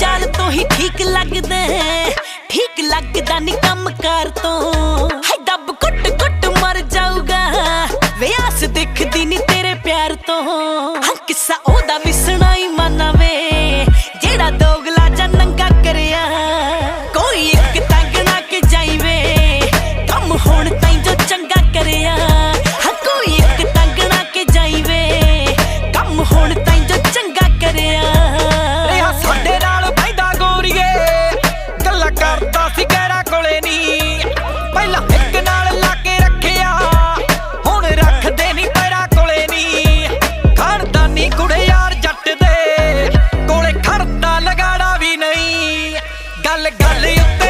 ਚਾਲ ਤੋਂ ਹੀ ਠੀਕ ਲੱਗਦਾ ਹੈ। ਠੀਕ ਲੱਗਦਾ ਨੀ ਕੰਮ ਕਰ ਤੋਂ। ਹੈ ਦੱਬ ਕੁੱਟ ਕੁੱਟ ਮਰ ਜਾਊਗਾ। ਵਿਆਸ ਦਿਖਦੀ ਨੀ ਤੇਰੇ ਪਿਆਰ ਤੋਂ। ਹਾਂ, ਕਿੱਸਾ ਉਹਦਾ ਵਿਸਣ ਗੱਲ ਗੱਲ ਉੱਤੇ